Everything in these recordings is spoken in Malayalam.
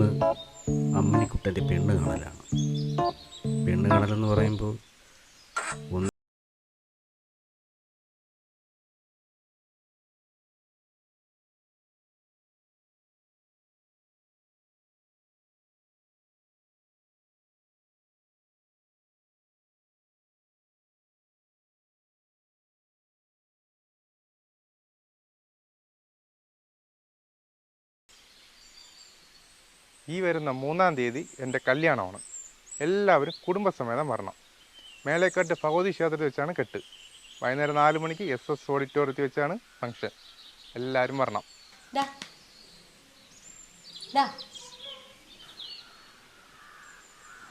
ഇന്ന് അമ്മിനിക്കുട്ടന്റെ പെണ്ണ് കാണലാണ്. പെണ്ണ് കാണലെന്ന് പറയുമ്പോൾ ഒന്ന് ഈ വരുന്ന മൂന്നാം തീയതി എന്റെ കല്യാണമാണ്. എല്ലാവരും കുടുംബസമേതം വരണം. മേലേക്കാട്ട് ഭഗവതി ക്ഷേത്രത്തിൽ വെച്ചാണ് കെട്ട്. വൈകുന്നേരം നാല് മണിക്ക് എസ് എസ് ഓഡിറ്റോറിയത്തിൽ വെച്ചാണ് ഫംഗ്ഷൻ എല്ലാവരും വരണം.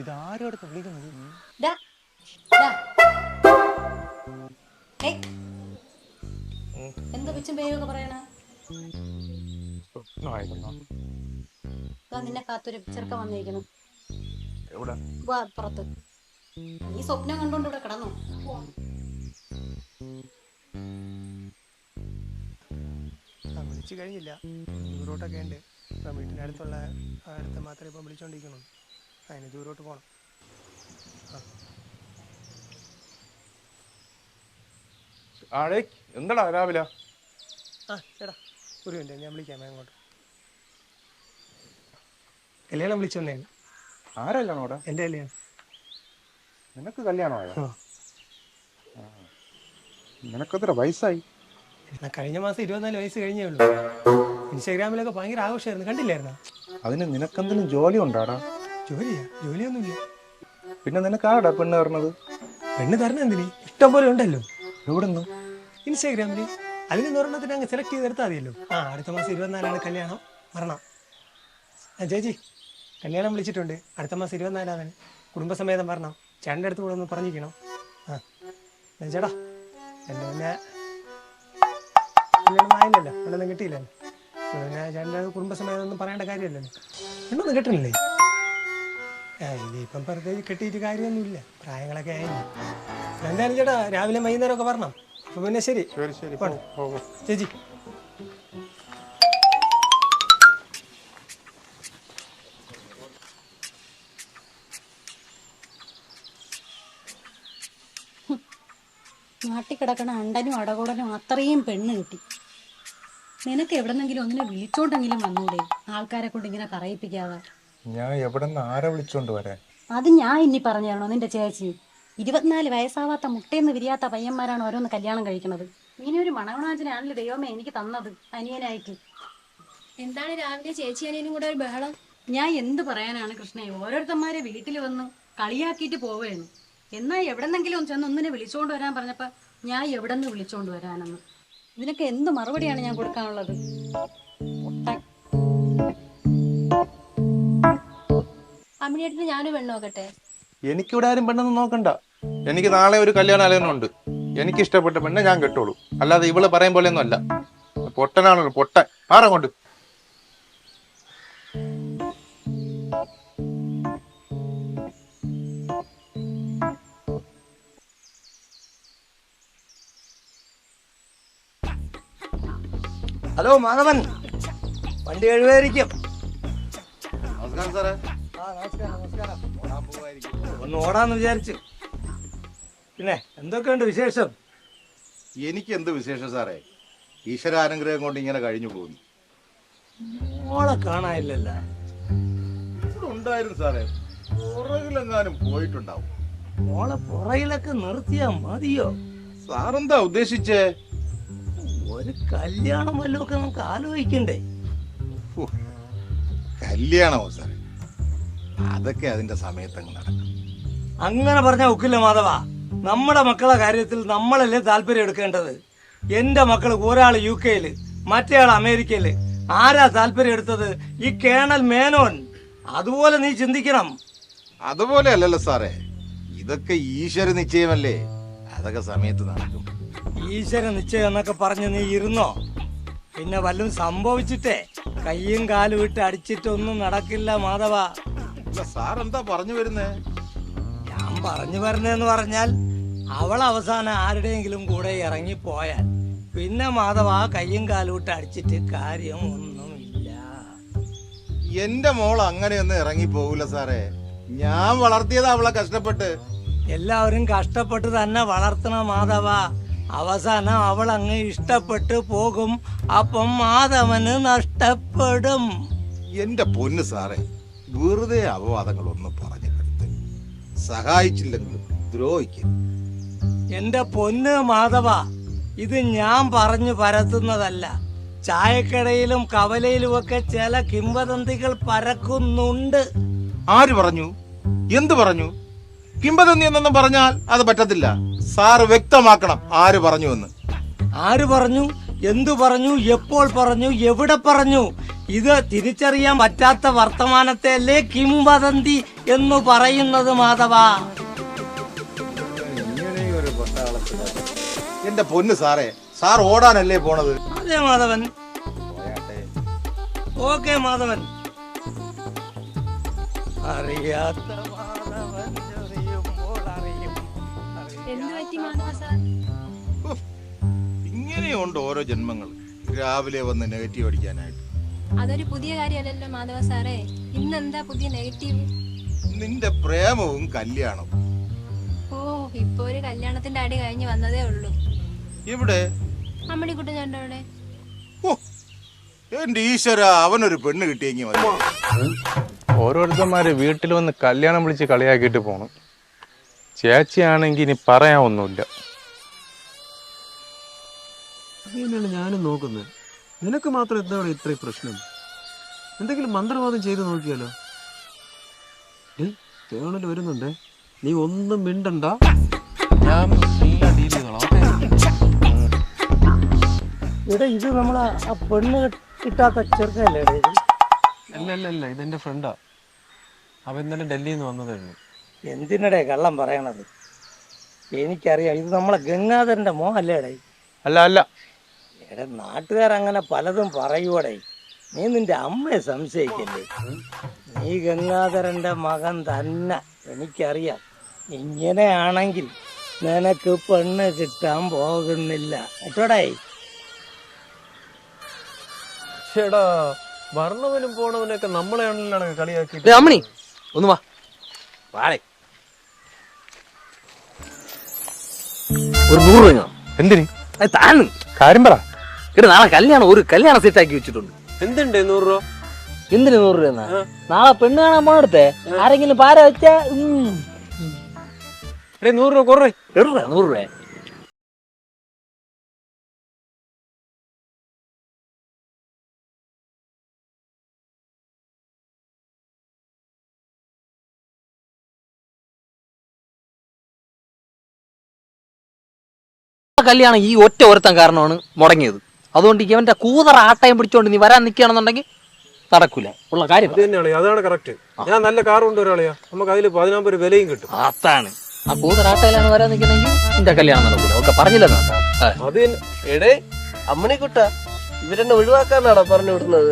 ഇതാരും അടുത്ത്. എന്താ പിച്ചും പേരൊക്കെ പറയണ? സ്വപ്നമായിരുന്നോ. നിന്നെ കാത്തൊരു ചെറുക്കം വന്നിരിക്കുന്നു. പുറത്ത്. ഈ സ്വപ്നം കണ്ടോണ്ട് ഇവിടെ കിടന്നു. വിളിച്ചു കഴിഞ്ഞില്ല. ദൂരോട്ടൊക്കെ ഉണ്ട്. ഇപ്പം വീട്ടിനടുത്തുള്ള അടുത്ത് മാത്രമേ ഇപ്പം വിളിച്ചുകൊണ്ടിരിക്കുന്നുള്ളൂ അതിന് ദൂരോട്ട് പോകണം ആടേ എന്താടാ രാവിലെ? ആ ചേട്ടാ ഒരു മിനിറ്റ് ഞാൻ വിളിക്കാം അങ്ങോട്ട് കല്യാണം വിളിച്ചു വന്നേന്. ആരല്ലാണ് അവിടെ? എന്റെ കല്യാണം. നിനക്ക് കല്യാണമായോ. നിനക്കെത്ര വയസ്സായി? കഴിഞ്ഞ മാസം ഇരുപത്തിനാല് വയസ്സ് കഴിഞ്ഞേ ഉള്ളൂ. ഇൻസ്റ്റാഗ്രാമിലൊക്കെ ഭയങ്കര ആഘോഷമായിരുന്നു. കണ്ടില്ലായിരുന്നോ? അതിന് നിനക്കെന്തിനും ജോലി ഉണ്ടാടാ ജോലിയാ? ജോലിയൊന്നുമില്ല. പിന്നെ നിനക്ക് ആടാ പെണ്ണ് തരണത്? പെണ്ണ് തരണം എന്തിനി? ഇഷ്ടം പോലെ ഉണ്ടല്ലോ. എവിടെ ഇൻസ്റ്റാഗ്രാമിൽ അതിന് ഒരെണ്ണത്തിന് അങ്ങ് സെലക്ട് ചെയ്തെടുത്താൽ മതിയല്ലോ. ആ അടുത്ത മാസം ഇരുപത്തിനാലാണ് കല്യാണം. മരണം ആ ചേച്ചി കല്യാണം വിളിച്ചിട്ടുണ്ട്. അടുത്ത മാസം ഇരുപത്തിനാലാമൻ. കുടുംബസമേതം വരണം. ചേട്ടന്റെ അടുത്ത് കൂടെ ഒന്ന് പറഞ്ഞിരിക്കണം. ആ ചേട്ടാ എന്റെ പിന്നെ കല്യാണം ആയില്ലല്ലോ. അവിടെ കിട്ടിയില്ലല്ലോ. പിന്നെ ചേട്ടന്റെ കുടുംബസമേതം ഒന്നും പറയേണ്ട കാര്യമല്ലല്ലോ. ഇന്നൊന്നും കിട്ടണില്ലേ? ആ ഇനിയിപ്പം പ്രത്യേകിച്ച് കെട്ടിയിട്ട് കാര്യമൊന്നുമില്ല. പ്രായങ്ങളൊക്കെ ആയില്ലേ എന്തായാലും ചേട്ടാ രാവിലെ വൈകുന്നേരമൊക്കെ വരണം. അപ്പൊ പിന്നെ ശരി. ശരി ശരി. ചേച്ചി കിടക്കണ അണ്ടനും അടകൂടനും അത്രയും പെണ്ണ് കിട്ടി. നിനക്ക് എവിടെന്നെങ്കിലും ഒന്നിനെ വിളിച്ചോണ്ടെങ്കിലും വന്നൂടെ? ആൾക്കാരെ കൊണ്ട് ഇങ്ങനെ പറയിപ്പിക്കാതെ ഞാൻ എവിടെന്ന് ആരെ വിളിച്ചോണ്ട് വരാൻ? അത് ഞാൻ ഇനി പറഞ്ഞു തരണോ നിന്റെ ചേച്ചി? ഇരുപത്തിനാല് വയസ്സാവാത്ത മുട്ടയെന്ന് വിരിയാത്ത പയ്യന്മാരാണ് ഓരോന്ന് കല്യാണം കഴിക്കുന്നത്. ഇങ്ങനെ ഒരു മണവണാചനാണല്ലോ ദൈവമേ എനിക്ക് തന്നത് അനിയനായിട്ട്. എന്താണ് രാവിലെ ചേച്ചി അനിയനും കൂടെ ഒരു ബഹളം? ഞാൻ എന്ത് പറയാനാണ് കൃഷ്ണയെ ഓരോരുത്തന്മാരെ വീട്ടിൽ വന്ന് കളിയാക്കിയിട്ട് പോവുകയാണ് എന്നാ എവിടെന്നെങ്കിലും ചെന്ന് ഒന്നിനെ വിളിച്ചുകൊണ്ട് വരാൻ പറഞ്ഞപ്പോ ഞാൻ എവിടെ നിന്ന് വിളിച്ചോണ്ട് വരാനെന്ന്. ഇതിനൊക്കെ എന്ത് മറുപടിയാണ് ഞാൻ കൊടുക്കാനുള്ളത്? പൊട്ടൻ. അമ്മിനിയേട്ടിന് ഞാനും പെണ്ണ് നോക്കട്ടെ എനിക്കിവിടെ ആരും പെണ്ണെന്ന് നോക്കണ്ട. എനിക്ക് നാളെ ഒരു കല്യാണ ആലോചന ഉണ്ട് എനിക്ക് ഇഷ്ടപ്പെട്ട പെണ്ണെ ഞാൻ കെട്ടോളൂ. അല്ലാതെ ഇവൾ പറയും പോലെയൊന്നും അല്ല പൊട്ടനാണല്ലോ പൊട്ടൻ. ആറങ്ങോട്ട് ഹലോ മാധവൻ. വണ്ടി കഴിവായിരിക്കും നമസ്കാരം സാറേ. ഒന്ന് ഓടാന്ന് വിചാരിച്ചു. പിന്നെ എന്തൊക്കെയുണ്ട് വിശേഷം? എനിക്ക് എന്ത് വിശേഷം സാറേ? ഈശ്വരാനുഗ്രഹം കൊണ്ട് ഇങ്ങനെ കഴിഞ്ഞു പോകുന്നു. മോളെ കാണാനില്ലല്ല. ഇവിടെ ഉണ്ടായിരുന്നു സാറേ. പുറകിലെങ്ങാനും പോയിട്ടുണ്ടാവും. മോളെ പുറകിലൊക്കെ നിർത്തിയാ മതിയോ? സാറെന്താ ഉദ്ദേശിച്ചേ? ഒരു കല്യാണം വല്ലതൊക്കെ നമുക്ക് ആലോചിക്കണ്ടേ? കല്യാണമോ സാറേ? അതൊക്കെ അതിന്റെ സമയത്തങ്ങ് നടക്കും. അങ്ങനെ പറഞ്ഞ ഒക്കില്ല മാധവ. നമ്മുടെ മക്കളെ കാര്യത്തിൽ നമ്മളല്ലേ താല്പര്യം എടുക്കേണ്ടത്? എന്റെ മക്കൾ ഒരാൾ യു കെയിൽ മറ്റേ ആൾ അമേരിക്കയിൽ. ആരാ താല്പര്യം എടുത്തത്? ഈ കേണൽ മേനോൻ. അതുപോലെ നീ ചിന്തിക്കണം. അതുപോലെ അല്ലല്ലോ സാറേ. ഇതൊക്കെ ഈശ്വര നിശ്ചയമല്ലേ? അതൊക്കെ സമയത്ത് നടക്കും. ഈശ്വര നിശ്ചയം എന്നൊക്കെ പറഞ്ഞ് നീ ഇരുന്നോ? പിന്നെ വല്ലതും സംഭവിച്ചിട്ടേ? കയ്യും കാലും ഇട്ട് അടിച്ചിട്ടൊന്നും നടക്കില്ല മാധവ. സാർ എന്താ പറഞ്ഞു വരുന്നേ? ഞാൻ പറഞ്ഞു പറഞ്ഞെന്ന് പറഞ്ഞാൽ അവൾ അവസാനം ആരുടെയെങ്കിലും കൂടെ ഇറങ്ങിപ്പോയാൽ പിന്നെ മാധവ കയ്യും കാലും ഇട്ട് അടിച്ചിട്ട് കാര്യം ഒന്നുമില്ല എന്റെ മോൾ അങ്ങനെയൊന്നും ഇറങ്ങി പോകൂല സാറേ. ഞാൻ വളർത്തിയതാ അവളെ കഷ്ടപ്പെട്ട്. എല്ലാവരും കഷ്ടപ്പെട്ട് തന്നെ വളർത്തണ മാധവ. അവസാനം അവൾ അങ്ങ് ഇഷ്ടപ്പെട്ട് പോകും. അപ്പം മാധവന് നഷ്ടപ്പെടും. എന്റെ പൊന്ന് സാറേ വെറുതെ അപവാദങ്ങളൊന്നും പറഞ്ഞു കരുത് സഹായിച്ചില്ലെങ്കിൽ ദ്രോഹിക്കും എന്റെ പൊന്ന് മാധവ ഇത് ഞാൻ പറഞ്ഞു പരത്തുന്നതല്ല. ചായക്കടയിലും കവലയിലും ഒക്കെ ചില കിംവദന്തികൾ പരക്കുന്നുണ്ട്. ആര് പറഞ്ഞു? എന്ത് പറഞ്ഞു? കിംബദന്തി എന്നൊന്നും പറഞ്ഞാൽ അത് പറ്റത്തില്ല. സാറ് വ്യക്തമാക്കണം ആര് പറഞ്ഞു എന്ന്. ആര് പറഞ്ഞു? എന്തു പറഞ്ഞു? എപ്പോൾ പറഞ്ഞു? എവിടെ പറഞ്ഞു? ഇത് തിരിച്ചറിയാൻ പറ്റാത്ത വർത്തമാനത്തെ അല്ലേ കിംവദന്തി എന്ന് പറയുന്നത് മാധവ? എന്റെ പൊന്ന് സാറേ സാർ ഓടാനല്ലേ പോണത്? അതെ മാധവൻ. ഓക്കെ മാധവൻ. അറിയാത്ത ഇങ്ങനെയുണ്ട് ഓരോ ജന്മങ്ങൾ. രാവിലെ വന്ന് നെഗറ്റീവ് അടിക്കാനായിട്ട്. അതൊരു പുതിയ കാര്യമല്ലല്ലോ മാധവ സാറേ. ഇന്നെന്താ പുതിയ നെഗറ്റീവ്? നിന്റെ പ്രേമവും കല്യാണവും. ഓ ഇപ്പൊ ഒരു കല്യാണത്തിന്റെ അടി കഴിഞ്ഞു വന്നതേ ഉള്ളൂ. ഇവിടെ അമ്മണിക്കുട്ടൻ ചേട്ടന്റെ അവിടെ. ഓ എന്റെ ഈശ്വര അവനൊരു പെണ്ണ് കിട്ടിയെങ്കിൽ ഓരോരുത്തന്മാര് വീട്ടിൽ വന്ന് കല്യാണം വിളിച്ച് കളിയാക്കിയിട്ട് പോണു. ചേച്ചിയാണെങ്കിൽ ഇനി പറയാൻ ഒന്നുമില്ല ഞാനും നോക്കുന്നത്. നിനക്ക് മാത്രം എന്താണ് ഇത്രയും പ്രശ്നം? എന്തെങ്കിലും മന്ത്രവാദം ചെയ്ത് നോക്കിയാലോ? തേണൽ തേണൽ വരുന്നുണ്ടേ. നീ ഒന്നും മിണ്ടണ്ട. ഞാൻ എല്ലാം ഡീൽ ചെയ്തോളാം ഓക്കേ? ഇവിടെ ഇത് നമ്മളെ ആ പെണ്ണ് കിട്ടാത്ത ചെറുക്കല്ലേ അല്ല അല്ല അല്ല ഇതെന്റെ ഫ്രണ്ടാ അവൻ ഇന്നലെ ഡൽഹിയിൽ നിന്ന് വന്നതേ ഉള്ളൂ എന്തിനടേ കള്ളം പറയണത്? എനിക്കറിയാം ഇത് നമ്മളെ ഗംഗാധരന്റെ മോഹല്ലേടേ. അല്ല അല്ല. എടെ നാട്ടുകാരങ്ങനെ പലതും പറയൂടെ നീ നിന്റെ അമ്മയെ സംശയിക്കല്ലേ? നീ ഗംഗാധരന്റെ മകൻ തന്നെ എനിക്കറിയാം. ഇങ്ങനെയാണെങ്കിൽ നിനക്ക് പെണ്ണ് കിട്ടാൻ പോകുന്നില്ല. കേട്ടോടേ? ചേടാ വർണവനും പോണവനൊക്കെ നമ്മളെ കളിയാക്കി അമ്മണി ഒന്ന് വാ. വാടേ ഒരു നൂറ് രൂപ. എന്തിന്? അത് താന്ന് കാര്യം പറ. ഇവിടെ നാളെ കല്യാണം ഒരു കല്യാണം സെറ്റ് ആക്കി വെച്ചിട്ടുണ്ട്. എന്തുണ്ട് നൂറ് രൂപ? എന്തിന് നൂറ് രൂപ എന്നാ? നാളെ പെണ്ണ് കാണാൻ പോണെടുത്തേ ആരെങ്കിലും പാര വെച്ചാ നൂറ് രൂപ കുറേ നൂറ് രൂപ. കല്യാണം ഈ ഒറ്റ ഒരുത്തം കാരണമാണ് മുടങ്ങിയത്. അതുകൊണ്ട് ഇവന്റെ കൂതറ ആട്ടയം പിടിച്ചോണ്ട് നീ വരാൻ നിൽക്കുകയാണെന്നുണ്ടെങ്കിൽ നടക്കൂല. ഉള്ള കാര്യം തന്നെയാണ്. അതാണ് കറക്റ്റ് ഞാൻ നല്ല കാർ കൊണ്ടുവരാളെയാ നമുക്ക് അതിൽ പതിനാമ്പത് രൂപ വിലയും കിട്ടും. അതാണ്. ആ കൂതറ ആട്ടയിലാണ് വരാൻ നിൽക്കണമെങ്കിൽ നിന്റെ കല്യാണം നടക്കൂല. ഒക്കെ പറഞ്ഞില്ലെന്നാ അത് എടേ അമ്മണിക്കുട്ട ഇവരെന്നെ ഒഴിവാക്കാനാണോ പറഞ്ഞു വിടുന്നത്?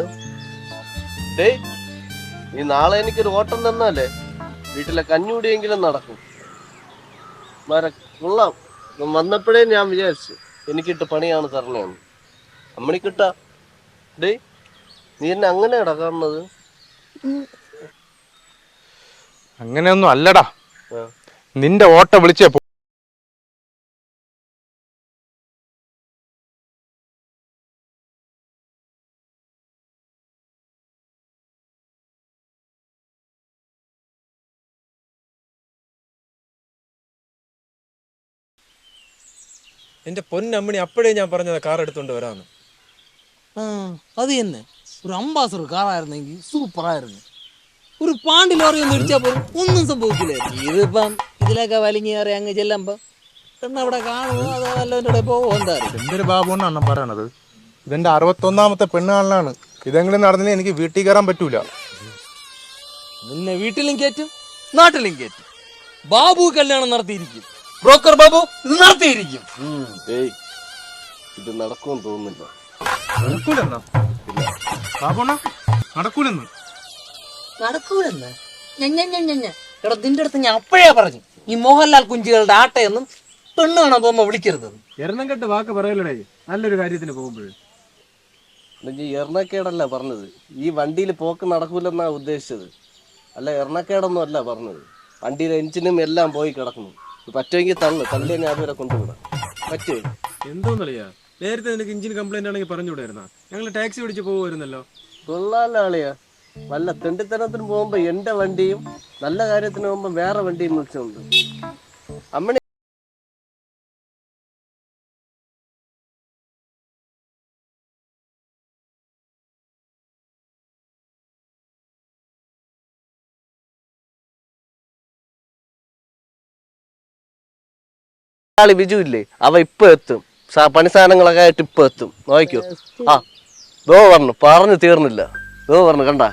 നീ നാളെ എനിക്കൊരു ഓട്ടം തന്നാലേ വീട്ടിലെ കഞ്ഞൂടിയെങ്കിലും നടക്കും. മര കൊള്ളാം. വന്നപ്പോഴേ ഞാൻ വിചാരിച്ചു എനിക്കിട്ട് പണിയാണ് തരണേന്ന് അമ്മണിക്കിട്ട. ഡേ നീ എന്നെ അങ്ങനെ കാണുന്നത്? അങ്ങനെയൊന്നും അല്ലടാ. നിന്റെ ഓട്ട വിളിച്ചേ എന്റെ പൊന്നമ്മണി അപ്പോഴേ ഞാൻ പറഞ്ഞത് കാർ എടുത്തോണ്ട് വരാന്ന്. അത് തന്നെ. ഒരു അംബാസഡർ കാറായിരുന്നെങ്കിൽ സൂപ്പറായിരുന്നു ഒരു പാണ്ടി ലോറി ഒന്ന് ഇടിച്ചാൽ പോലും ഒന്നും സംഭവിക്കില്ല. ഇതിപ്പം ഇതിലൊക്കെ വലിഞ്ഞു കയറി അങ്ങ് ചെല്ലുമ്പോ അവിടെ കാണുമോ അതോ പോവോ? എന്താ എന്തൊരു ബാബു എന്നാണ് പറയണത്? ഇതെന്റെ അറുപത്തൊന്നാമത്തെ പെണ്ണ് കാണലാണ് ഇതെങ്കിലും നടന്നില്ല എനിക്ക് വീട്ടിൽ കയറാൻ പറ്റൂല. നിന്നെ വീട്ടിലും കയറ്റും നാട്ടിലും കയറ്റും. ബാബു കല്യാണം നടത്തിയിരിക്കും. ബ്രോക്കർ ബാബു ഇത് നടത്തിയിരിക്കും. ഇത് നടക്കുമെന്ന് തോന്നുന്നില്ല. നടക്കൂലെന്നാ? ബാബുണ്ണ നടക്കൂലെന്ന്. നടക്കൂലെന്ന്? എടാ നിന്റെ അടുത്ത് ഞാൻ അപ്പോഴേ പറഞ്ഞു ഈ മോഹൻലാൽ കുഞ്ചികളുടെ ആട്ടയെന്നും പെണ്ണ് കാണാൻ പോകുമ്പോ വിളിക്കരുത്. കെട്ട് വാക്ക് പറയലടേ നല്ലൊരു കാര്യത്തിന് പോകുമ്പോഴേ. എറണക്കേടല്ല പറഞ്ഞത്. ഈ വണ്ടിയിൽ പോക്ക് നടക്കൂലെന്നാ ഉദ്ദേശിച്ചത്. അല്ല എറണക്കേടൊന്നും അല്ല പറഞ്ഞത്. വണ്ടിയിലെ എഞ്ചിനും എല്ലാം പോയി കിടക്കുന്നു. പറ്റുമെങ്കിൽ തള്ളു തള്ളി ഞാൻ അതുവരെ കൊണ്ടുവിടാം. പറ്റുമോ? എന്തോന്നളിയാ നേരത്തെ നിനക്ക് എഞ്ചിൻ കംപ്ലൈന്റ് ആണെങ്കിൽ പറഞ്ഞുകൂടായിരുന്നാ? ഞങ്ങൾ ടാക്സി പിടിച്ച് പോകുമായിരുന്നല്ലോ കൊള്ളാലോ ആളിയാ വല്ല തെണ്ടിത്തനത്തിന് പോകുമ്പോ എന്റെ വണ്ടിയും നല്ല കാര്യത്തിന് പോകുമ്പോ വേറെ വണ്ടിയും വിളിച്ചുണ്ട്. അമ്മണി ആൾ ബിജു ഇല്ലേ? അവ ഇപ്പൊ എത്തും. പണി സാധനങ്ങളൊക്കെ ആയിട്ട് ഇപ്പൊ എത്തും. നോക്കൂ ആ ദോ പറഞ്ഞു. പറഞ്ഞു തീർന്നില്ല. ദോ പറഞ്ഞു കണ്ട.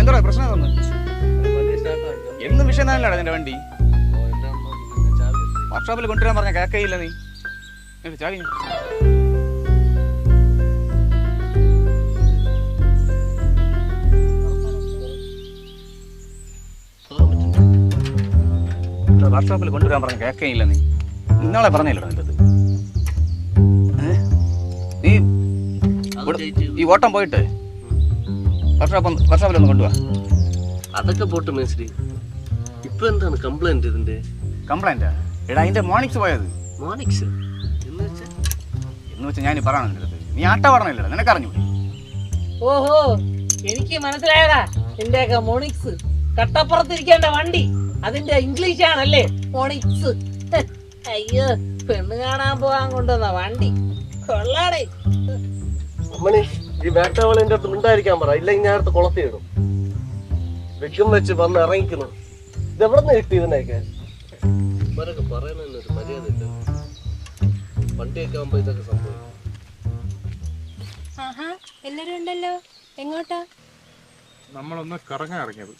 എന്താ പ്രശ്നം എന്ന് എന്നും വിഷയം തന്നെയാണ് അതിന്റെ വണ്ടി. വർക്ക്ഷോപ്പിൽ കൊണ്ടുവരാൻ പറഞ്ഞ കേക്കയില്ല നീ. ചാടി വർക്ക്ഷോപ്പിൽ കൊണ്ടുവരാൻ പറഞ്ഞ കേക്കയില്ല നീ. ഇന്നാളെ പറഞ്ഞില്ലടോ നിന്റെ നീ ഈ ഓട്ടം പോയിട്ട് വർക്ക്ഷോപ്പ് വർക്ക്ഷോപ്പിൽ ഒന്ന് കൊണ്ടുപോവാ അതൊക്കെ പോട്ട് മേശ്രീ. ഇപ്പൊ എന്താണ് കംപ്ലൈന്റ് ഇതിന്റെ? കംപ്ലൈന്റ് എടാ അതിന്റെ മോണിക്സ് പോയത്. മോണിക്സ്? എന്ന് വെച്ചാ എന്ന് വെച്ചാൽ ഞാൻ പറയണം നിന്റെ അടുത്ത്. നീ ആട്ട പറഞ്ഞില്ലടാ നിനക്കറിഞ്ഞു ഓഹോ എനിക്ക് മനസ്സിലായടാ നിന്റെയൊക്കെ മോണിക്സ്. കട്ടപ്പുറത്തിരിക്കേണ്ട വണ്ടി അതിന്റെ ഇംഗ്ലീഷ് ആണല്ലേ മോണിക്സ്. അയ്യോ പെണ്ണ് കാണാൻ പോകാൻ കൊണ്ടുവന്ന വണ്ടി. കൊള്ളാടേ. അമ്മണി ഈ വേട്ടവളിന്റെ അടുത്ത് ഉണ്ടായിരിക്കാൻ പറ. ഇല്ലെങ്കിൽ ഞാൻ അടുത്ത് കുളത്തിയിടും വെക്കും വെച്ച് വന്ന് ഇറങ്ങിക്കുന്നു. ഇതെവിടെ എവിടെ നിന്ന് കിട്ടി ഇതിനൊക്കെ ഇവരൊക്കെ പറയണ മര്യാദ ഇല്ല. വണ്ടിയൊക്കെ ആകുമ്പോ ഇതൊക്കെ സംഭവിക്കും. ആഹാ എല്ലാരും ഉണ്ടല്ലോ? എങ്ങോട്ടാ? നമ്മളൊന്ന് കറങ്ങാൻ ഇറങ്ങിയത്.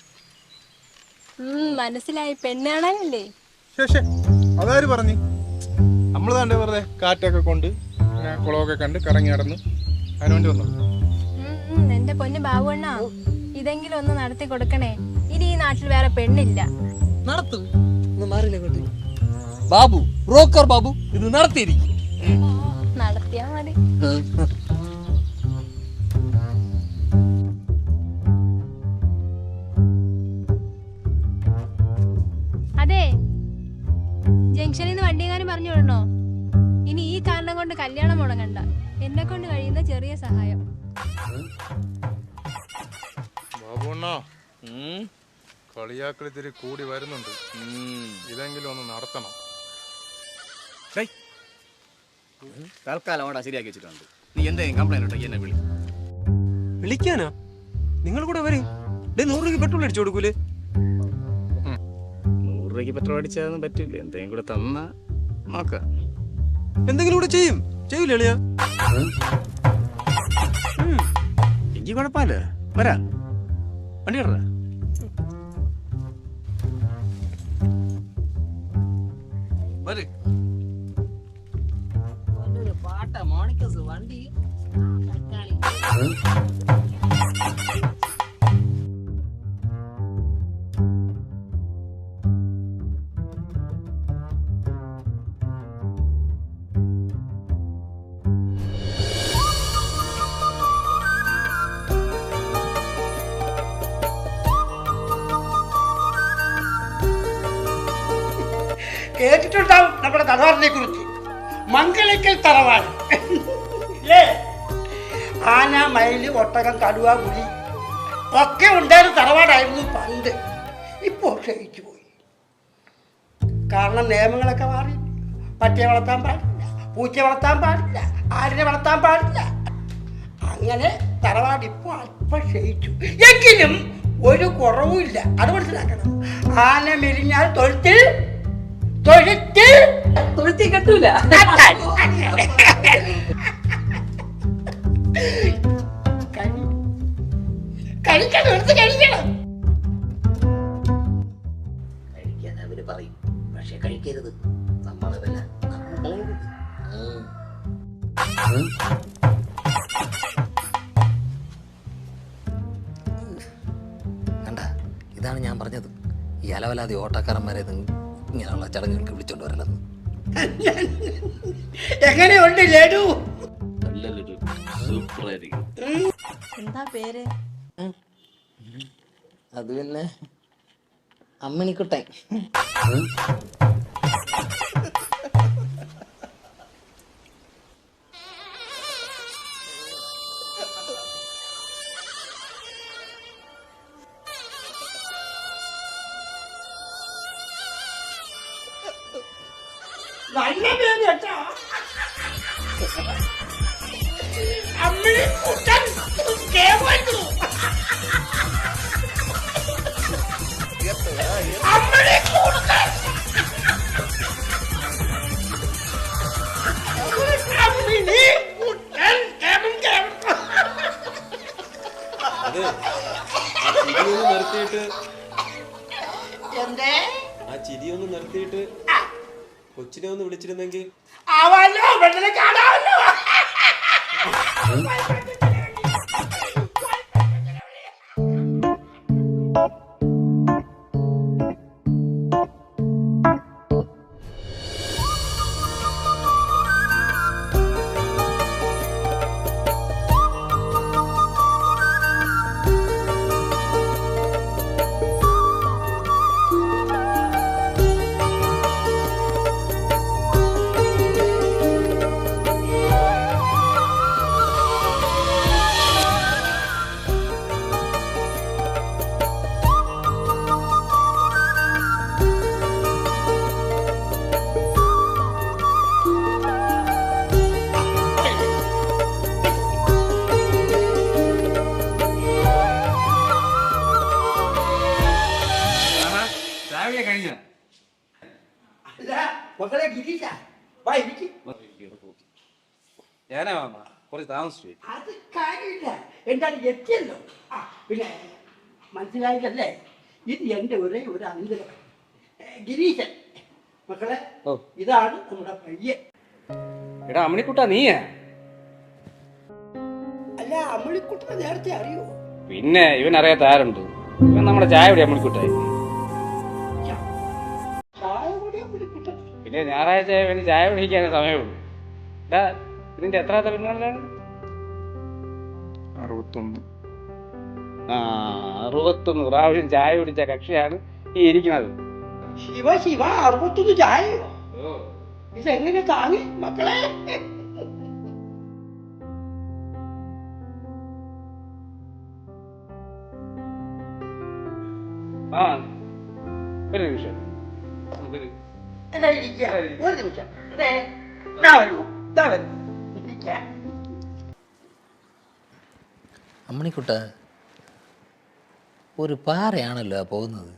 മനസ്സിലായി. പെണ്ണാണല്ലേ അതാര് പറഞ്ഞു? നമ്മൾ തന്നെ വെറുതെ കാറ്റൊക്കെ കൊണ്ട് കുളമൊക്കെ കണ്ട് കറങ്ങി നടന്ന് അതിനുവേണ്ടി വന്നു. എന്റെ പൊന്ന് ബാബുണ്ണ ഇതെങ്കിലും ഒന്ന് നടത്തി കൊടുക്കണേ. ഇനി ഈ നാട്ടിൽ വേറെ പെണ്ണില്ല. നടത്തും. ഒന്ന് മാറില്ല ബാബു ബ്രോക്കർ ബാബു ഇത് നടത്തിയിരിക്കും നടത്തിയാ മതി. അതെ ജംഗ്ഷനിൽ നിന്ന് വണ്ടിയെങ്ങാനും പറഞ്ഞു വിടണോ? ഇനി ഈ കാരണം കൊണ്ട് കല്യാണം മുടങ്ങണ്ട. എന്നെ കൊണ്ട് കഴിയുന്ന ചെറിയ സഹായം. കളിയാക്കൾ ഇത്തിരി കൂടി വരുന്നുണ്ട്. ഇതെങ്കിലും ഒന്ന് നടത്തണം. തൽക്കാലം അവിടെ ശരിയാക്കി വെച്ചിട്ടുണ്ട്. നീ എന്തെങ്കിലും കംപ്ലൈന്റ് ഉണ്ടെങ്കിൽ എന്നെ വിളി. വിളിക്കാനാ? നിങ്ങൾ കൂടെ വരെ. ഡേ നൂറ് രൂപ പെട്രോൾ അടിച്ചു കൊടുക്കൂലേ? നൂറ് രൂപയ്ക്ക് പെട്രോൾ അടിച്ചാതൊന്നും പറ്റില്ല. എന്തെങ്കിലും കൂടെ തന്നാ നോക്കാം. എന്തെങ്കിലും കൂടെ ചെയ്യും. ചെയ്യൂലേ എളിയാ എനിക്ക് കുഴപ്പമില്ല. വരാ. വണ്ടി ഇടറാ കേട്ടിട്ടുണ്ടാവും നമ്മുടെ തറവാടിനെ കുറിച്ച് മംഗളിക്കൽ തറവാട്. ഇല്ലേ? ആന മയിൽ ഒട്ടകം കടുവ പുലി ഒക്കെ ഉണ്ടായിരുന്ന തറവാടായിരുന്നു പണ്ട്. ഇപ്പോൾ ക്ഷയിച്ചു പോയി. കാരണം നിയമങ്ങളൊക്കെ മാറി. പട്ടിയെ വളർത്താൻ പാടില്ല പൂച്ച വളർത്താൻ പാടില്ല ആടിനെ വളർത്താൻ പാടില്ല. അങ്ങനെ തറവാട് ഇപ്പോൾ അല്പം ക്ഷയിച്ചു. എങ്കിലും ഒരു കുറവുമില്ല. അത് മനസ്സിലാക്കണം. ആന മെലിഞ്ഞാൽ തൊഴുത്തിൽ തൊഴുത്ത് തൊഴുത്തി കെട്ടൂല. കഴിക്കണം എടുത്ത് കഴിക്കണം. കഴിക്കാൻ അവർ പറയും. പക്ഷെ കഴിക്കരുത്. നമ്മളതല്ല കണ്ട? ഇതാണ് ഞാൻ പറഞ്ഞത്. ഈ അലവലാതി ഓട്ടക്കാരന്മാരെ ഇങ്ങനെയുള്ള ചടങ്ങുകൾക്ക് വിളിച്ചോണ്ട് വരലെന്ന് എങ്ങനെയുണ്ട് ലഡു? നല്ലൊരു എന്താ പേര്? അത് പിന്നെ അമ്മണിക്കുട്ടൻ. കൊച്ചിനെ ഒന്ന് വിളിച്ചിരുന്നെങ്കിൽ? ആവാലോ വെള്ളനെ കാണാമല്ലോ താമസിച്ചു. അത് കാര്യമില്ല. എന്തായാലും എത്തിയല്ലോ? ആ പിന്നെ മനസ്സിലായില്ലല്ലേ? ഇത് എന്റെ ഒരേ ഒരു അനന്തരം ഗിരീശൻ. മക്കളെ ഓ. ഇതാണ് നമ്മുടെ പയ്യൻ. എടാ അമ്മണിക്കുട്ടാ നീയാ? അല്ല അമ്മളിക്കുട്ടനെ നേരത്തെ അറിയോ പിന്നെ ഇവൻ അറിയാത്ത ആരുണ്ട്? ഇവൻ നമ്മുടെ ചായ ഇവിടെ അമ്മണിക്കുട്ടായി. ചായ കൂടി പിന്നെ ഞായറാഴ്ച ഇവന് ചായ കുടിക്കാൻ സമയമുള്ളൂ. എടാ ഇതിന്റെ എത്രാമത്തെ പെണ്ണുകളിലാണ് അറുപത്തൊന്ന്. ആ അറുപത്തൊന്ന് പ്രാവശ്യം ചായ കുടിച്ച കക്ഷിയാണ് ഈ ഇരിക്കുന്നത്. ശിവ ശിവ അറുപത്തൊന്ന് ചായയോ ഇതെങ്ങനെ താങ്ങി മക്കളെ? ആ ഒരു നിമിഷം. നമുക്കൊരു ഒരു നിമിഷം. ദേ, വരുമോ? ഇതാ വരുമോ. ഇരിക്ക. അമ്മണിക്കുട്ട ഒരു പാറയാണല്ലോ പോകുന്നത്.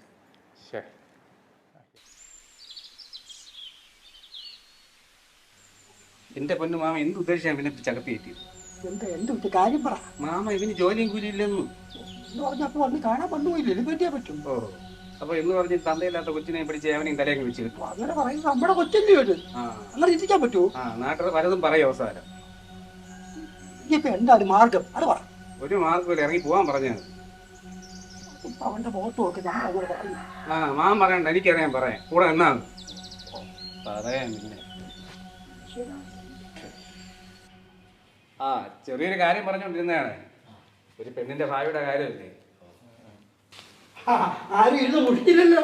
എന്റെ പൊന്നു മാമ എന്ത് ഉദ്ദേശിച്ചാണ് പിന്നെ ചകത്തി കയറ്റിയത് എന്താ എന്ത് കാര്യം പറ. മാമ ഇവന് ജോലിയും കൂലിയില്ലെന്നും. പറഞ്ഞപ്പോ വന്ന് കാണാൻ കൊണ്ടുപോയില്ല? ഇത് പറ്റിയാ പറ്റും. ഓ അപ്പൊ എന്ന് പറഞ്ഞ് തന്തയില്ലാത്ത കൊച്ചിനെ പിടിച്ച് അവനെയും തലയൊക്കെ വെച്ച് കിട്ടും അങ്ങനെ പറയുന്നത് നമ്മുടെ കൊച്ചല്ലേ ഇത് അങ്ങനെ ഇരിക്കാൻ പറ്റുമോ? ആ നാട്ടിൽ പലതും പറയും അവസാനം. ഇനിയിപ്പോ എന്താണ് മാർഗം? അത് പറ. ഒരു മാർക്കും ഇറങ്ങി പോവാൻ പറഞ്ഞത് അവന്റെ ഒക്കെ ഞാൻ അങ്ങോട്ട് പറഞ്ഞു ആ മാൻ പറയണ്ട എനിക്കറിയാൻ പറയാം. കൂടെ എന്നാണ് പറയാൻ പിന്നെ. ആ ചെറിയൊരു കാര്യം പറഞ്ഞുകൊണ്ടിരുന്നതാണ്. ഒരു പെണ്ണിന്റെ ഭാവിയുടെ കാര്യമല്ലേ? ആരും ഇരുന്ന് മുട്ടില്ലല്ലോ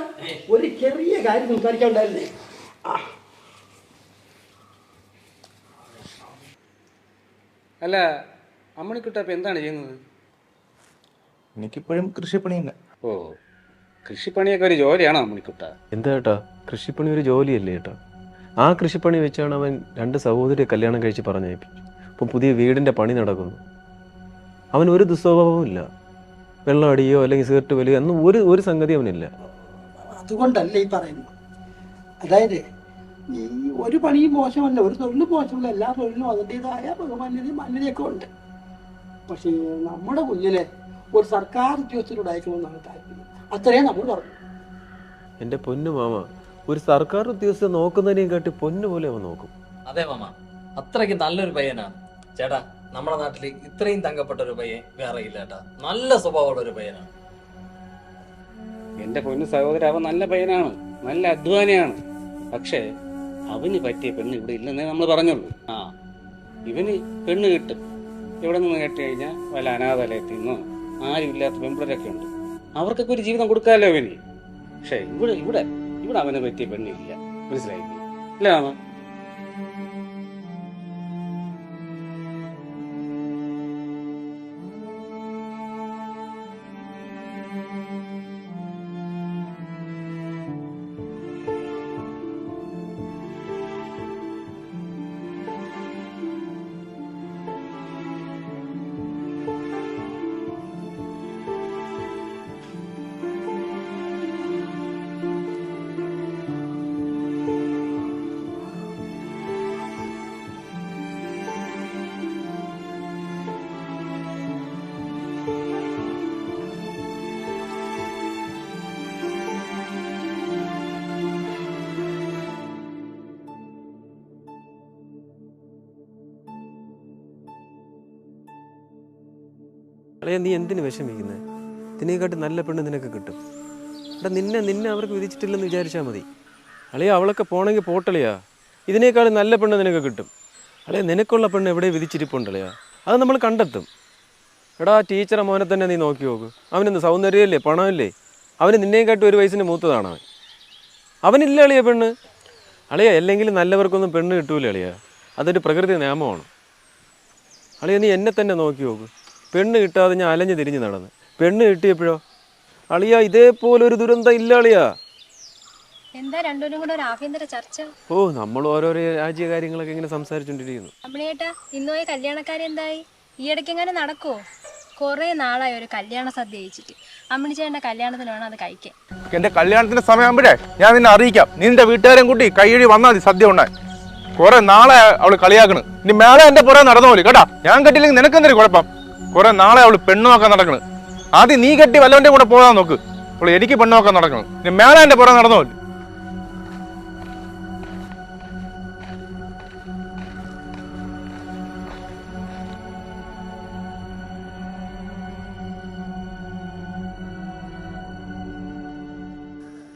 ഒരു ചെറിയ കാര്യം സംസാരിക്കാണ്ടായിരുന്നേ. അല്ല അമ്മണിക്കുട്ട ഇപ്പൊ എന്താണ് ചെയ്യുന്നത്? എനിക്കിപ്പോഴും കൃഷിപ്പണി തന്നെ ഓ കൃഷിപ്പണിയൊക്കെ ഒരു ജോലിയാണോ അമ്മണിക്കുട്ട? എന്താ കേട്ടോ കൃഷിപ്പണി ഒരു ജോലിയല്ലേ കേട്ടോ ആ കൃഷിപ്പണി വെച്ചാണ് അവൻ രണ്ട് സഹോദരിയെ കല്യാണം കഴിച്ച് പറഞ്ഞയപ്പിച്ചു അപ്പം പുതിയ വീടിന്റെ പണി നടക്കുന്നു. അവൻ ഒരു ദുസ്വഭാവവും ഇല്ല. വെള്ളം അടിയോ അല്ലെങ്കിൽ സിഗരറ്റ് വലിയോ ഒന്നും ഒരു ഒരു സംഗതി അവനില്ല. അതുകൊണ്ടല്ലേ ഈ പറയുന്നത്. അതായത് ഈ ഒരു പണിയും മോശമല്ല ഒരു തൊഴിലും മോശമല്ല. എല്ലാ തൊഴിലിനും അതിന്റെതായ ബഹുമാന്യതയും മാന്യതയൊക്കെ ഉണ്ട്. പക്ഷേ നമ്മുടെ കുഞ്ഞിനെ ഒരു സർക്കാർ ഉദ്യോഗസ്ഥരോട് അയക്കണമെന്നാണ് താല്പര്യം. അത്രയും നമ്മൾ പറഞ്ഞു. എന്റെ പൊന്നു മാമ ഒരു സർക്കാർ ഉദ്യോഗസ്ഥ നോക്കുന്നതിനെയും കാട്ടി പൊന്നു പോലെ അവൻ നോക്കും. അതെ മാമ അത്രയ്ക്ക് നല്ലൊരു പയ്യനാണ് ചേട്ടാ നമ്മുടെ നാട്ടിൽ ഇത്രയും തങ്കപ്പെട്ട ഒരു പയ്യൻ വേറെ ഇല്ല ചേട്ടാ നല്ല സ്വഭാവമുള്ള ഒരു പയ്യനാണ് എന്റെ പൊന്നു സഹോദരൻ അവൻ നല്ല പയ്യനാണ്. നല്ല അധ്വാനിയാണ്. പക്ഷേ അവന് പറ്റിയ പെണ്ണ് ഇവിടെ ഇല്ലെന്നേ നമ്മൾ പറഞ്ഞുള്ളൂ. ആ ഇവന് പെണ്ണ് കിട്ടും. ഇവിടെ നിന്ന് കേട്ട് കഴിഞ്ഞാൽ വല്ല അനാഥാലയത്തിൽ നിന്നോ ആരുമില്ലാത്ത പെമ്പിളരൊക്കെ ഉണ്ട്. അവർക്കൊക്കെ ഒരു ജീവിതം കൊടുക്കാമല്ലോ അവന് പക്ഷേ ഇവിടെ ഇവിടെ ഇവിടെ അവനെ പറ്റിയ പെണ്ണില്ല. മനസ്സിലായില്ലേ? ഇല്ല മാമ. അളയ നീ എന്തിനു വിഷമിക്കുന്നത് ഇതിനെക്കാട്ടി നല്ല പെണ്ണ് നിനക്ക് കിട്ടും. എടാ നിന്നെ നിന്നെ അവർക്ക് വിധിച്ചിട്ടില്ലെന്ന് വിചാരിച്ചാൽ മതി. അളിയാ അവളൊക്കെ പോണെങ്കിൽ പോട്ടളിയാ. ഇതിനേക്കാളും നല്ല പെണ്ണ് നിനക്ക് കിട്ടും. അളിയാ നിനക്കുള്ള പെണ്ണ് എവിടെ വിധിച്ചിരിപ്പുണ്ടളിയാ അത് നമ്മൾ കണ്ടെത്തും. എടാ ടീച്ചറെ മോനെ തന്നെ നീ നോക്കി നോക്ക്. അവനെന്ത് സൗന്ദര്യമല്ലേ പണമല്ലേ? അവന് നിന്നേക്കാട്ടും ഒരു വയസ്സിന് മൂത്തതാണ് അവൻ. അവനില്ല അളിയ പെണ്ണ്? അളിയ അല്ലെങ്കിൽ നല്ലവർക്കൊന്നും പെണ്ണ് കിട്ടൂല അളിയ. അതൊരു പ്രകൃതി നിയമമാണ്. അളിയ നീ എന്നെ തന്നെ നോക്കി നോക്ക്. പെണ്ണ് കിട്ടാതെ ഞാൻ അലഞ്ഞു തിരിഞ്ഞ് നടന്ന്. പെണ്ണ് കിട്ടിയപ്പോഴോ? അളിയ ഇതേപോലെ ഒരു ദുരന്തം ഇല്ല അളിയ. എന്താ രണ്ടുപേരും കൂടെ ഒരു ആഭ്യന്തര ചർച്ച? ഓ നമ്മൾ ഓരോരോ രാജ്യ കാര്യങ്ങളൊക്കെ ഇങ്ങനെ സംസാരിച്ചുകൊണ്ടിരിക്കുന്നു അമ്മണിയേട്ടാ ഇന്ന് പോയ കല്യാണക്കാരി എന്തായി? ഈ ഇടയ്ക്ക് എങ്ങനെ നടക്കുവോ? കുറേ നാളായി ഒരു കല്യാണ സദ്യ കഴിച്ചിട്ട്. അമ്മണിച്ചേട്ടന്റെ കല്യാണത്തിന് വേണം അത് കഴിക്കാൻ. എന്റെ കല്യാണത്തിന്റെ സമയമാകുമ്പോഴേ ഞാൻ നിന്നെ അറിയിക്കാം. നിന്റെ വീട്ടുകാരെയും കൂട്ടി കൈയഴി വന്നാൽ മതി സദ്യ ഉണ്ടായി കുറെ നാളെ അവൾ കളിയാക്കണ്. ഇനി മേളെ എന്റെ പുറകെ നടന്നു പോലെ കേട്ടാ? ഞാൻ കെട്ടില്ലെങ്കിൽ നിനക്കെന്തൊരു കുഴപ്പം? കുറെ നാളെ അവൾ പെണ്ണു നോക്കാൻ നടക്കണ്. ആദ്യം നീ കെട്ടി വല്ലവന്റെ കൂടെ പോകാൻ നോക്ക്. അവൾ എനിക്ക് പെണ്ണു നോക്കാൻ നടക്കണം. ഇനി മേളെ എന്റെ പുറം നടന്നു പോലെ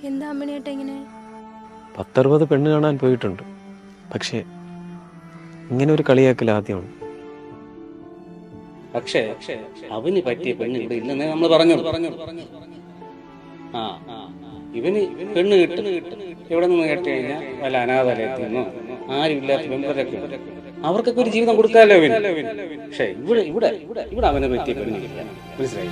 എന്താ അമ്മണിയേട്ട ഇങ്ങനെ? പത്തറുപത് പെണ്ണ് കാണാൻ പോയിട്ടുണ്ട്. പക്ഷേ ഇങ്ങനെ ഒരു കളിയാക്കൽ ആദ്യമാണ്. പക്ഷേ അവന് പറ്റിയ പെണ്ണ് ഇവിടെ ഇല്ലെന്നേ നമ്മൾ പറഞ്ഞു ആ ഇവന് പെണ്ണ് കിട്ടും. എവിടെ നിന്ന് കേട്ട് കഴിഞ്ഞാൽ വല്ല അനാഥാലയത്തിൽ നിന്നോ? ആരുമില്ലാത്ത മെമ്പറൊക്കെ ഉണ്ട് അവർക്കൊക്കെ ഒരു ജീവിതം കൊടുക്കാമല്ലോ ഇവൻ പക്ഷേ ഇവിടെ ഇവിടെ ഇവിടെ അവനെ പറ്റിയ പെണ്ണില്ല മനസ്സിലായി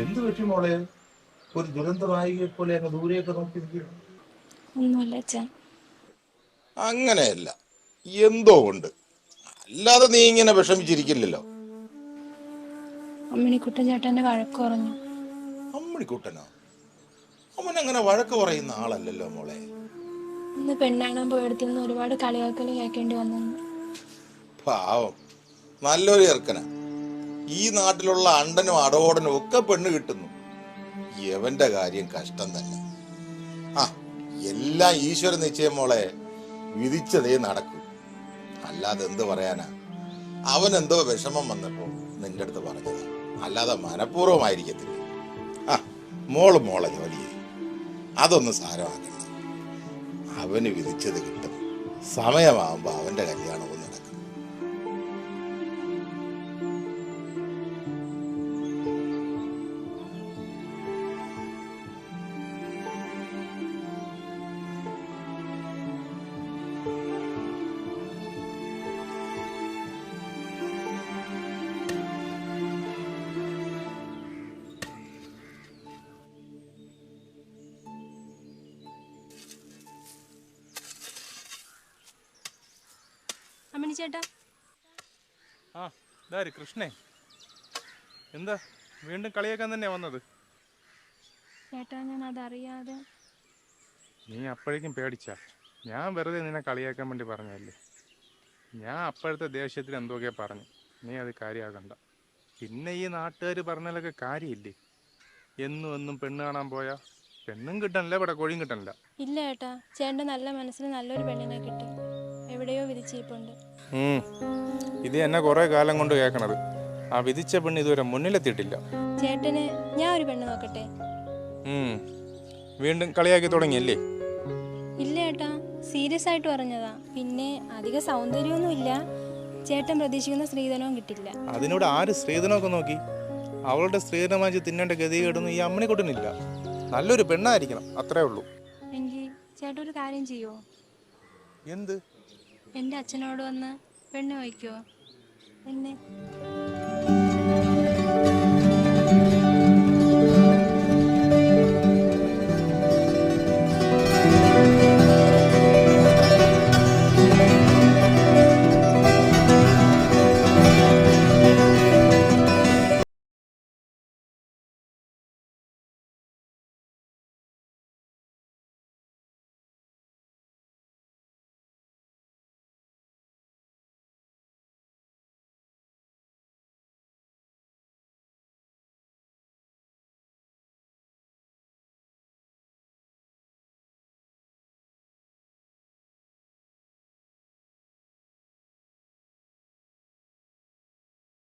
എന്ത് പറ്റി മോളെ? ഒരു ദുരന്തനായികയെ പോലെ അങ്ങ് ദൂരെയൊക്കെ നോക്കി നിൽക്കുന്നു ഒന്നുമില്ല അച്ഛൻ അങ്ങനെയല്ല. എന്തോ ഉണ്ട്. അല്ലാതെ നീ ഇങ്ങനെ വിഷമിച്ചിരിക്കില്ലല്ലോ. അമ്മിണിക്കുട്ടൻ ചേട്ടന്റെ വഴക്ക് പറഞ്ഞു. അമ്മണിക്കുട്ടനോ? അവൻ അങ്ങനെ വഴക്ക് പറയുന്ന ആളല്ലല്ലോ മോളെ. ഇന്ന് പെണ്ണാണാൻ പോയിടത്തു നിന്ന് ഒരുപാട് കളിയാക്കൽ കേൾക്കേണ്ടി വന്നു. പാവം. നല്ലൊരു ചെറുക്കന. ഈ നാട്ടിലുള്ള അണ്ടനും അടവോടനും ഒക്കെ പെണ്ണ് കിട്ടുന്നു. യവന്റെ കാര്യം കഷ്ടം തന്നെ. ആ എല്ലാം ഈശ്വര നിശ്ചയം മോളെ വിധിച്ചതേ നടക്കൂ. അല്ലാതെ എന്ത് പറയാനാ? അവൻ എന്തോ വിഷമം വന്നപ്പോ നിന്റെ അടുത്ത് പറഞ്ഞത്. അല്ലാതെ മനഃപൂർവമായിരിക്കത്തില്ല. ആ മോൾ മോളെ ജോലി അതൊന്ന് സാരമാക്കണ്ട അവന് വിധിച്ചത് കിട്ടും. സമയമാകുമ്പോ അവന്റെ കല്യാണവും ഇതാര് കൃഷ്ണേ എന്താ? വീണ്ടും കളിയാക്കാൻ തന്നെയാ വന്നത്? ചേട്ടാ ഞാൻ അതറിയാതെ നീ അപ്പോഴേക്കും പേടിച്ച. ഞാൻ വെറുതെ നിന്നെ കളിയാക്കാൻ വേണ്ടി പറഞ്ഞല്ലേ ഞാൻ അപ്പോഴത്തെ ദേഷ്യത്തിൽ എന്തൊക്കെയാ പറഞ്ഞു. നീ അത് കാര്യമാക്കണ്ട പിന്നെ ഈ നാട്ടുകാർ പറഞ്ഞാലൊക്കെ കാര്യമില്ലേ? എന്നും എന്നും പെണ്ണ് കാണാൻ പോയാ പെണ്ണും കിട്ടണില്ല ഇവിടെ കോഴിയും കിട്ടണില്ല. ഇല്ല ഏട്ടാ ചേട്ടന്റെ നല്ല മനസ്സിന് നല്ലൊരു പെണ്ണിനെ കിട്ടും. എവിടെയോ വിധിച്ചിരിപ്പുണ്ട് ഉം. ഇത് എന്നെ കുറേ കാലം കൊണ്ട് കേക്കണത്. ആ വിധിച്ച പെണ്ണ് ഇതുവരെ മുന്നിലെത്തിയിട്ടില്ല. ചേട്ടന് ഞാൻ ഒരു പെണ്ണ് നോക്കട്ടെ? വീണ്ടും കളിയാക്കി തുടങ്ങിയല്ലേ? ഇല്ല ഏട്ടാ സീരിയസ് ആയിട്ട് പറഞ്ഞതാ. പിന്നെ അധിക സൗന്ദര്യമൊന്നും ഇല്ല ചേട്ടൻ പ്രതീക്ഷിക്കുന്ന സ്ത്രീധനവും കിട്ടില്ല. അതിനോട് ആര് സ്ത്രീധനമൊക്കെ നോക്കി? അവളുടെ സ്ത്രീധനം വാങ്ങിച്ച് തിന്നേണ്ട ഗതികേടൊന്നും ഈ അമ്മനെ കൊട്ടിനില്ല നല്ലൊരു പെണ്ണായിരിക്കണം അത്രേ ഉള്ളൂ. എങ്കിൽ ചേട്ടൻ ഒരു കാര്യം ചെയ്യോ? എന്ത്? എന്റെ അച്ഛനോട് വന്ന് പെണ്ണ് വയ്ക്കുമോ എന്നെ